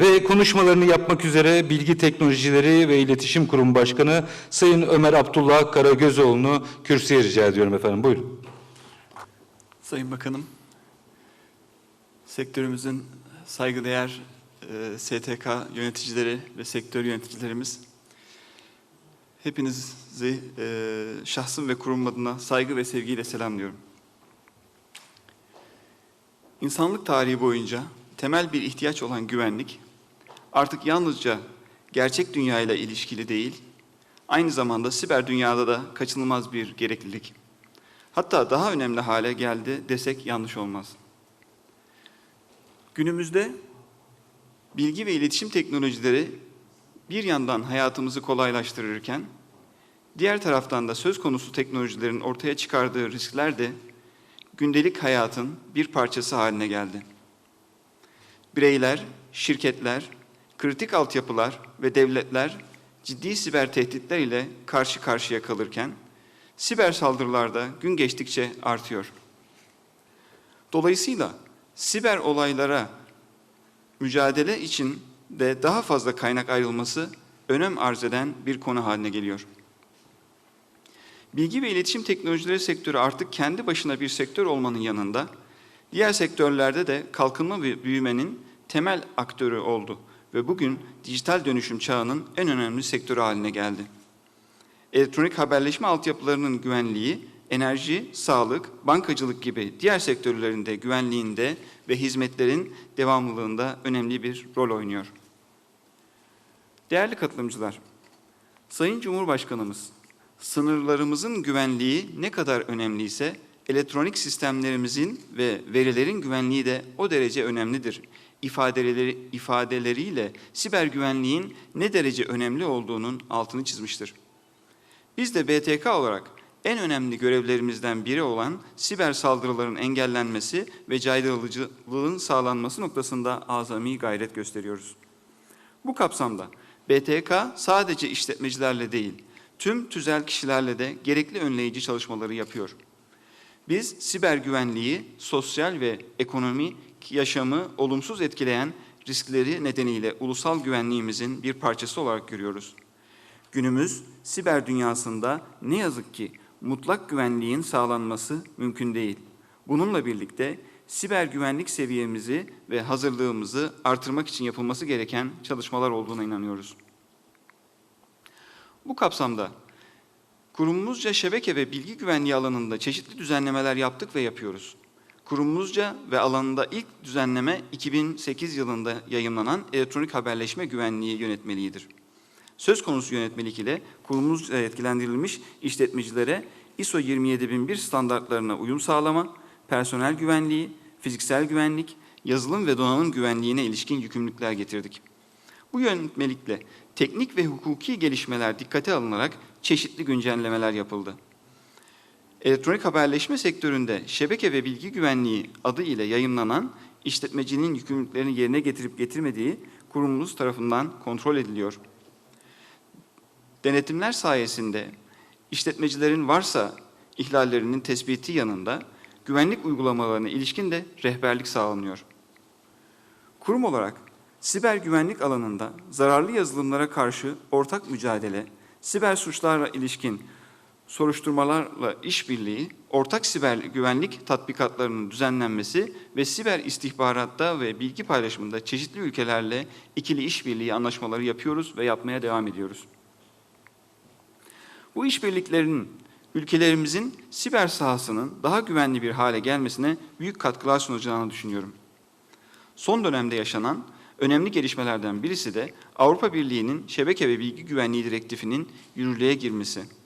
ve konuşmalarını yapmak üzere Bilgi Teknolojileri ve İletişim Kurumu Başkanı Sayın Ömer Abdullah Karagözoğlu'nu kürsüye rica ediyorum efendim. Buyurun. Sayın Bakanım, sektörümüzün saygıdeğer e, STK yöneticileri ve sektör yöneticilerimiz, hepinizi e, şahsım ve kurum adına saygı ve sevgiyle selamlıyorum. İnsanlık tarihi boyunca temel bir ihtiyaç olan güvenlik, artık yalnızca gerçek dünyayla ilişkili değil, aynı zamanda siber dünyada da kaçınılmaz bir gereklilik. Hatta daha önemli hale geldi desek yanlış olmaz. Günümüzde bilgi ve iletişim teknolojileri bir yandan hayatımızı kolaylaştırırken, diğer taraftan da söz konusu teknolojilerin ortaya çıkardığı riskler de gündelik hayatın bir parçası haline geldi. Bireyler, şirketler, kritik altyapılar ve devletler ciddi siber tehditler ile karşı karşıya kalırken, siber saldırılarda gün geçtikçe artıyor. Dolayısıyla siber olaylara mücadele için de daha fazla kaynak ayrılması önem arz eden bir konu haline geliyor. Bilgi ve iletişim teknolojileri sektörü artık kendi başına bir sektör olmanın yanında diğer sektörlerde de kalkınma ve büyümenin temel aktörü oldu ve bugün dijital dönüşüm çağının en önemli sektörü haline geldi elektronik haberleşme altyapılarının güvenliği, enerji, sağlık, bankacılık gibi diğer sektörlerinde güvenliğinde ve hizmetlerin devamlılığında önemli bir rol oynuyor. Değerli katılımcılar, Sayın Cumhurbaşkanımız, sınırlarımızın güvenliği ne kadar önemliyse, elektronik sistemlerimizin ve verilerin güvenliği de o derece önemlidir. İfadeleri, ifadeleriyle siber güvenliğin ne derece önemli olduğunun altını çizmiştir. Biz de BTK olarak en önemli görevlerimizden biri olan siber saldırıların engellenmesi ve caydırıcılığın sağlanması noktasında azami gayret gösteriyoruz. Bu kapsamda BTK sadece işletmecilerle değil, tüm tüzel kişilerle de gerekli önleyici çalışmaları yapıyor. Biz siber güvenliği, sosyal ve ekonomi yaşamı olumsuz etkileyen riskleri nedeniyle ulusal güvenliğimizin bir parçası olarak görüyoruz. Günümüz siber dünyasında ne yazık ki mutlak güvenliğin sağlanması mümkün değil. Bununla birlikte siber güvenlik seviyemizi ve hazırlığımızı artırmak için yapılması gereken çalışmalar olduğuna inanıyoruz. Bu kapsamda kurumumuzca şebeke ve bilgi güvenliği alanında çeşitli düzenlemeler yaptık ve yapıyoruz. Kurumumuzca ve alanında ilk düzenleme 2008 yılında yayımlanan elektronik haberleşme güvenliği yönetmeliğidir. Söz konusu yönetmelik ile kurumumuz etkilendirilmiş işletmecilere ISO 27001 standartlarına uyum sağlama, personel güvenliği, fiziksel güvenlik, yazılım ve donanım güvenliğine ilişkin yükümlülükler getirdik. Bu yönetmelikle teknik ve hukuki gelişmeler dikkate alınarak çeşitli güncellemeler yapıldı. Elektronik haberleşme sektöründe şebeke ve bilgi güvenliği adı ile yayınlanan işletmecinin yükümlülüklerini yerine getirip getirmediği kurumumuz tarafından kontrol ediliyor. Denetimler sayesinde işletmecilerin varsa ihlallerinin tespiti yanında güvenlik uygulamalarına ilişkin de rehberlik sağlanıyor. Kurum olarak siber güvenlik alanında zararlı yazılımlara karşı ortak mücadele, siber suçlarla ilişkin soruşturmalarla işbirliği, ortak siber güvenlik tatbikatlarının düzenlenmesi ve siber istihbaratta ve bilgi paylaşımında çeşitli ülkelerle ikili işbirliği anlaşmaları yapıyoruz ve yapmaya devam ediyoruz. Bu işbirliklerinin ülkelerimizin siber sahasının daha güvenli bir hale gelmesine büyük katkılar sunacağını düşünüyorum. Son dönemde yaşanan önemli gelişmelerden birisi de Avrupa Birliği'nin şebeke ve bilgi güvenliği direktifinin yürürlüğe girmesi.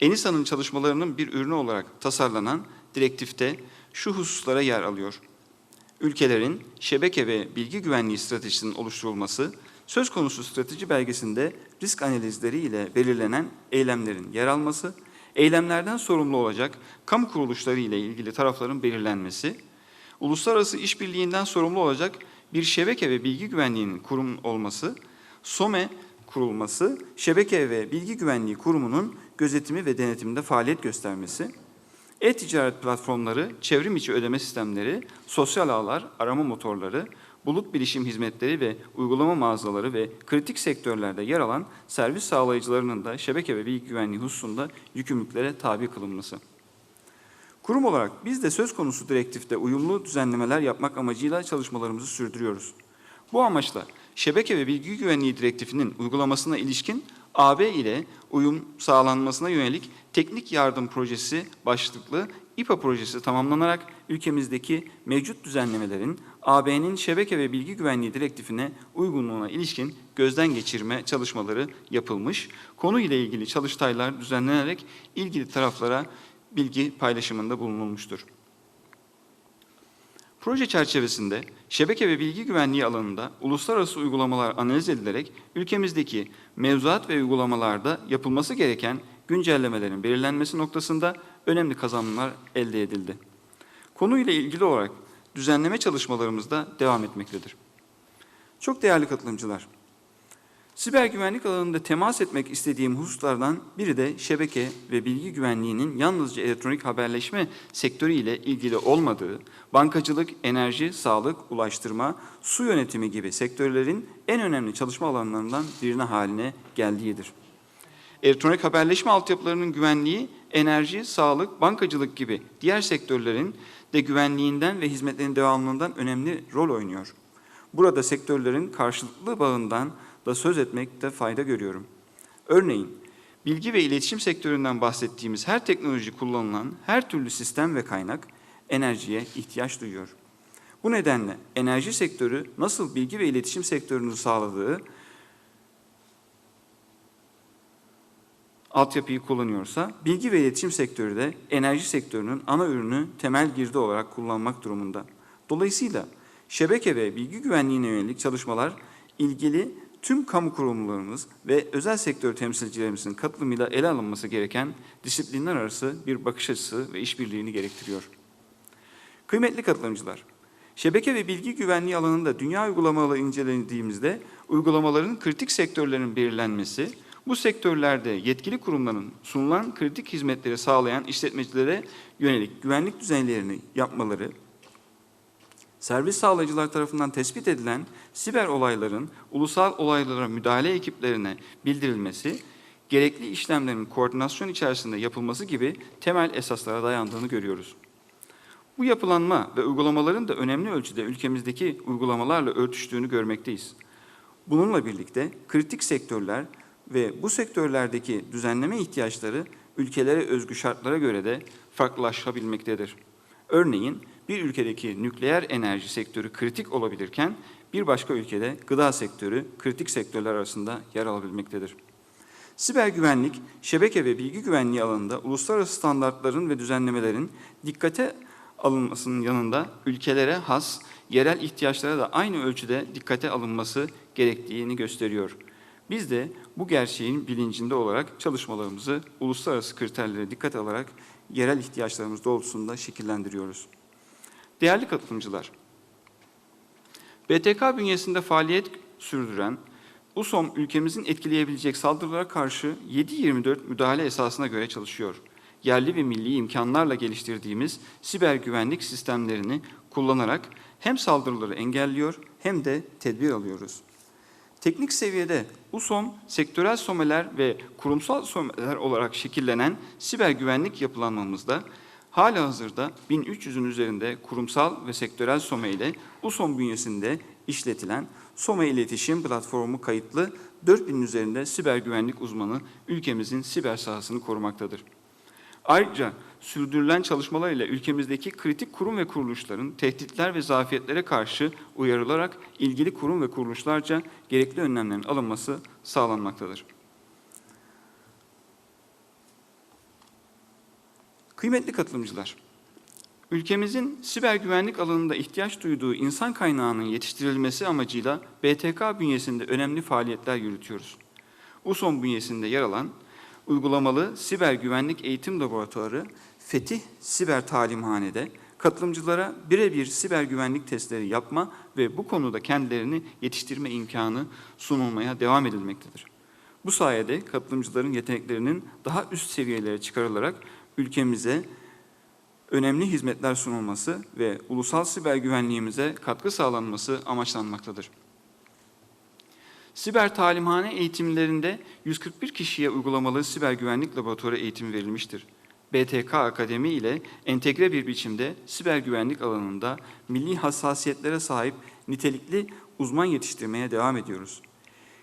ENISA'nın çalışmalarının bir ürünü olarak tasarlanan direktifte şu hususlara yer alıyor. Ülkelerin şebeke ve bilgi güvenliği stratejisinin oluşturulması, söz konusu strateji belgesinde risk analizleri ile belirlenen eylemlerin yer alması, eylemlerden sorumlu olacak kamu kuruluşları ile ilgili tarafların belirlenmesi, uluslararası işbirliğinden sorumlu olacak bir şebeke ve bilgi güvenliğinin kurum olması, SOME kurulması, şebeke ve bilgi güvenliği kurumunun gözetimi ve denetiminde faaliyet göstermesi, e-ticaret platformları, çevrim içi ödeme sistemleri, sosyal ağlar, arama motorları, bulut bilişim hizmetleri ve uygulama mağazaları ve kritik sektörlerde yer alan servis sağlayıcılarının da şebeke ve bilgi güvenliği hususunda yükümlülüklere tabi kılınması. Kurum olarak biz de söz konusu direktifte uyumlu düzenlemeler yapmak amacıyla çalışmalarımızı sürdürüyoruz. Bu amaçla şebeke ve bilgi güvenliği direktifinin uygulamasına ilişkin AB ile uyum sağlanmasına yönelik teknik yardım projesi başlıklı İPA projesi tamamlanarak ülkemizdeki mevcut düzenlemelerin AB'nin şebeke ve bilgi güvenliği direktifine uygunluğuna ilişkin gözden geçirme çalışmaları yapılmış. Konu ile ilgili çalıştaylar düzenlenerek ilgili taraflara bilgi paylaşımında bulunulmuştur. Proje çerçevesinde şebeke ve bilgi güvenliği alanında uluslararası uygulamalar analiz edilerek ülkemizdeki mevzuat ve uygulamalarda yapılması gereken güncellemelerin belirlenmesi noktasında önemli kazanımlar elde edildi. Konuyla ilgili olarak düzenleme çalışmalarımız da devam etmektedir. Çok değerli katılımcılar, Siber güvenlik alanında temas etmek istediğim hususlardan biri de şebeke ve bilgi güvenliğinin yalnızca elektronik haberleşme sektörü ile ilgili olmadığı, bankacılık, enerji, sağlık, ulaştırma, su yönetimi gibi sektörlerin en önemli çalışma alanlarından birine haline geldiğidir. Elektronik haberleşme altyapılarının güvenliği, enerji, sağlık, bankacılık gibi diğer sektörlerin de güvenliğinden ve hizmetlerin devamlılığından önemli rol oynuyor. Burada sektörlerin karşılıklı bağından da söz etmekte fayda görüyorum. Örneğin, bilgi ve iletişim sektöründen bahsettiğimiz her teknoloji kullanılan her türlü sistem ve kaynak enerjiye ihtiyaç duyuyor. Bu nedenle enerji sektörü nasıl bilgi ve iletişim sektörünü sağladığı altyapıyı kullanıyorsa, bilgi ve iletişim sektörü de enerji sektörünün ana ürünü temel girdi olarak kullanmak durumunda. Dolayısıyla şebeke ve bilgi güvenliğine yönelik çalışmalar ilgili tüm kamu kurumlarımız ve özel sektör temsilcilerimizin katılımıyla ele alınması gereken disiplinler arası bir bakış açısı ve işbirliğini gerektiriyor. Kıymetli katılımcılar, şebeke ve bilgi güvenliği alanında dünya uygulamaları incelediğimizde uygulamaların kritik sektörlerin belirlenmesi, bu sektörlerde yetkili kurumların sunulan kritik hizmetleri sağlayan işletmecilere yönelik güvenlik düzenlerini yapmaları, servis sağlayıcılar tarafından tespit edilen siber olayların ulusal olaylara müdahale ekiplerine bildirilmesi, gerekli işlemlerin koordinasyon içerisinde yapılması gibi temel esaslara dayandığını görüyoruz. Bu yapılanma ve uygulamaların da önemli ölçüde ülkemizdeki uygulamalarla örtüştüğünü görmekteyiz. Bununla birlikte kritik sektörler ve bu sektörlerdeki düzenleme ihtiyaçları ülkelere özgü şartlara göre de farklılaşabilmektedir. Örneğin bir ülkedeki nükleer enerji sektörü kritik olabilirken bir başka ülkede gıda sektörü kritik sektörler arasında yer alabilmektedir. Siber güvenlik, şebeke ve bilgi güvenliği alanında uluslararası standartların ve düzenlemelerin dikkate alınmasının yanında ülkelere has yerel ihtiyaçlara da aynı ölçüde dikkate alınması gerektiğini gösteriyor. Biz de bu gerçeğin bilincinde olarak çalışmalarımızı uluslararası kriterlere dikkat alarak yerel ihtiyaçlarımız doğrultusunda şekillendiriyoruz. Değerli katılımcılar, BTK bünyesinde faaliyet sürdüren USOM ülkemizin etkileyebilecek saldırılara karşı 7-24 müdahale esasına göre çalışıyor. Yerli ve milli imkanlarla geliştirdiğimiz siber güvenlik sistemlerini kullanarak hem saldırıları engelliyor hem de tedbir alıyoruz. Teknik seviyede USOM, sektörel someler ve kurumsal someler olarak şekillenen siber güvenlik yapılanmamızda hala hazırda 1300'ün üzerinde kurumsal ve sektörel SOME ile USOM bünyesinde işletilen SOME iletişim platformu kayıtlı 4000'in üzerinde siber güvenlik uzmanı ülkemizin siber sahasını korumaktadır. Ayrıca sürdürülen çalışmalar ile ülkemizdeki kritik kurum ve kuruluşların tehditler ve zafiyetlere karşı uyarılarak ilgili kurum ve kuruluşlarca gerekli önlemlerin alınması sağlanmaktadır. Kıymetli katılımcılar, ülkemizin siber güvenlik alanında ihtiyaç duyduğu insan kaynağının yetiştirilmesi amacıyla BTK bünyesinde önemli faaliyetler yürütüyoruz. USOM bünyesinde yer alan uygulamalı siber güvenlik eğitim laboratuvarı Fetih Siber Talimhane'de katılımcılara birebir siber güvenlik testleri yapma ve bu konuda kendilerini yetiştirme imkanı sunulmaya devam edilmektedir. Bu sayede katılımcıların yeteneklerinin daha üst seviyelere çıkarılarak ülkemize önemli hizmetler sunulması ve ulusal siber güvenliğimize katkı sağlanması amaçlanmaktadır. Siber talimhane eğitimlerinde 141 kişiye uygulamalı siber güvenlik laboratuvarı eğitimi verilmiştir. BTK Akademi ile entegre bir biçimde siber güvenlik alanında milli hassasiyetlere sahip nitelikli uzman yetiştirmeye devam ediyoruz.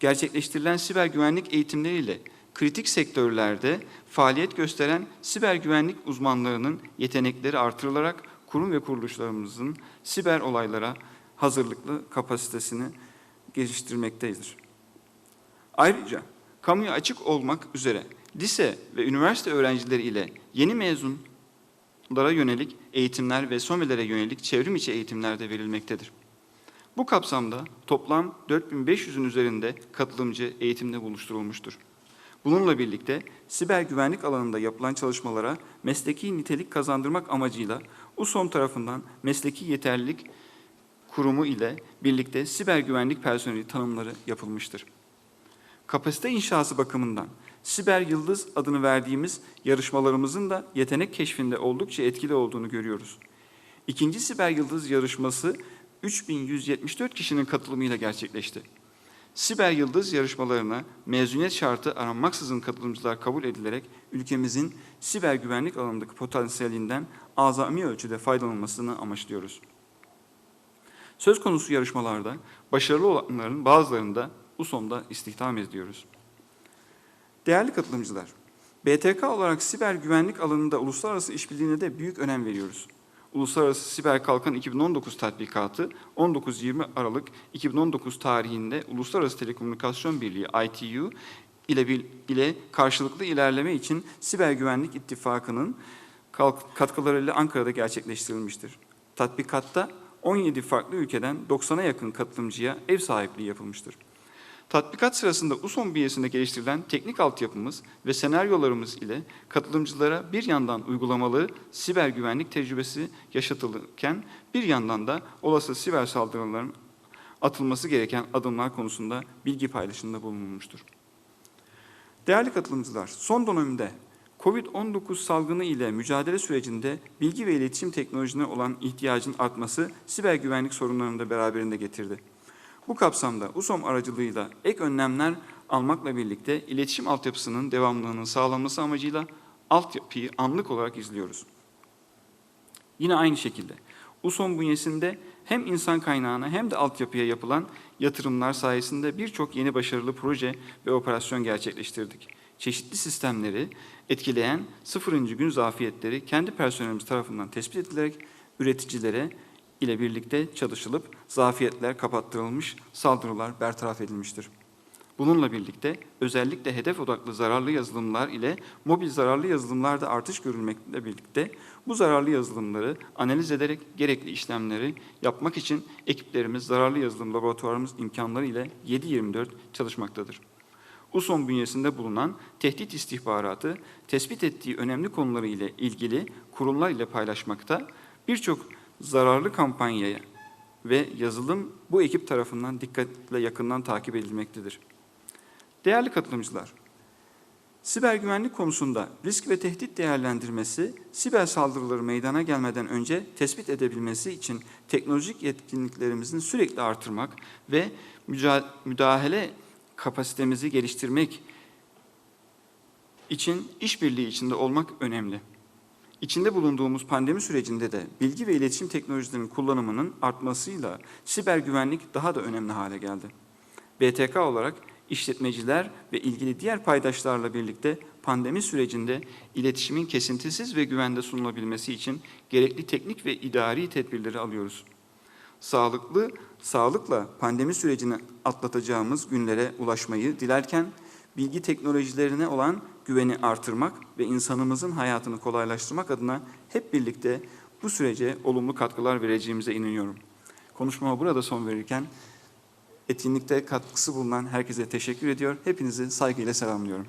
Gerçekleştirilen siber güvenlik eğitimleriyle kritik sektörlerde faaliyet gösteren siber güvenlik uzmanlarının yetenekleri artırılarak kurum ve kuruluşlarımızın siber olaylara hazırlıklı kapasitesini geliştirmektedir. Ayrıca kamuya açık olmak üzere lise ve üniversite öğrencileri ile yeni mezunlara yönelik eğitimler ve somelere yönelik çevrim içi eğitimler de verilmektedir. Bu kapsamda toplam 4500'ün üzerinde katılımcı eğitimde buluşturulmuştur. Bununla birlikte siber güvenlik alanında yapılan çalışmalara mesleki nitelik kazandırmak amacıyla USOM tarafından mesleki yeterlilik kurumu ile birlikte siber güvenlik personeli tanımları yapılmıştır. Kapasite inşası bakımından Siber Yıldız adını verdiğimiz yarışmalarımızın da yetenek keşfinde oldukça etkili olduğunu görüyoruz. İkinci Siber Yıldız yarışması 3174 kişinin katılımıyla gerçekleşti. Siber Yıldız yarışmalarına mezuniyet şartı aranmaksızın katılımcılar kabul edilerek ülkemizin siber güvenlik alanındaki potansiyelinden azami ölçüde faydalanmasını amaçlıyoruz. Söz konusu yarışmalarda başarılı olanların bazılarında USOM'da istihdam ediyoruz. Değerli katılımcılar, BTK olarak siber güvenlik alanında uluslararası işbirliğine de büyük önem veriyoruz. Uluslararası Siber Kalkan 2019 tatbikatı 19-20 Aralık 2019 tarihinde Uluslararası Telekomünikasyon Birliği ITU ile, ile karşılıklı ilerleme için Siber Güvenlik İttifakı'nın katkılarıyla Ankara'da gerçekleştirilmiştir. Tatbikatta 17 farklı ülkeden 90'a yakın katılımcıya ev sahipliği yapılmıştır. Tatbikat sırasında USOM bünyesinde geliştirilen teknik altyapımız ve senaryolarımız ile katılımcılara bir yandan uygulamalı siber güvenlik tecrübesi yaşatılırken bir yandan da olası siber saldırıların atılması gereken adımlar konusunda bilgi paylaşımında bulunulmuştur. Değerli katılımcılar, son dönemde COVID-19 salgını ile mücadele sürecinde bilgi ve iletişim teknolojilerine olan ihtiyacın artması siber güvenlik sorunlarını da beraberinde getirdi. Bu kapsamda USOM aracılığıyla ek önlemler almakla birlikte iletişim altyapısının devamlılığının sağlanması amacıyla altyapıyı anlık olarak izliyoruz. Yine aynı şekilde USOM bünyesinde hem insan kaynağına hem de altyapıya yapılan yatırımlar sayesinde birçok yeni başarılı proje ve operasyon gerçekleştirdik. Çeşitli sistemleri etkileyen sıfırıncı gün zafiyetleri kendi personelimiz tarafından tespit edilerek üreticilere ile birlikte çalışılıp zafiyetler kapattırılmış, saldırılar bertaraf edilmiştir. Bununla birlikte özellikle hedef odaklı zararlı yazılımlar ile mobil zararlı yazılımlarda artış görülmekle birlikte bu zararlı yazılımları analiz ederek gerekli işlemleri yapmak için ekiplerimiz zararlı yazılım laboratuvarımız imkanları ile 7-24 çalışmaktadır. USOM bünyesinde bulunan tehdit istihbaratı tespit ettiği önemli konuları ile ilgili kurumlar ile paylaşmakta, birçok zararlı kampanyaya ve yazılım bu ekip tarafından dikkatle yakından takip edilmektedir. Değerli katılımcılar, siber güvenlik konusunda risk ve tehdit değerlendirmesi, siber saldırıları meydana gelmeden önce tespit edebilmesi için teknolojik yetkinliklerimizin sürekli artırmak ve müdahale kapasitemizi geliştirmek için işbirliği içinde olmak önemli. İçinde bulunduğumuz pandemi sürecinde de bilgi ve iletişim teknolojilerinin kullanımının artmasıyla siber güvenlik daha da önemli hale geldi. BTK olarak işletmeciler ve ilgili diğer paydaşlarla birlikte pandemi sürecinde iletişimin kesintisiz ve güvende sunulabilmesi için gerekli teknik ve idari tedbirleri alıyoruz. Sağlıklı, sağlıkla pandemi sürecini atlatacağımız günlere ulaşmayı dilerken bilgi teknolojilerine olan güveni artırmak ve insanımızın hayatını kolaylaştırmak adına hep birlikte bu sürece olumlu katkılar vereceğimize inanıyorum. Konuşmama burada son verirken etkinlikte katkısı bulunan herkese teşekkür ediyor. Hepinizi saygıyla selamlıyorum.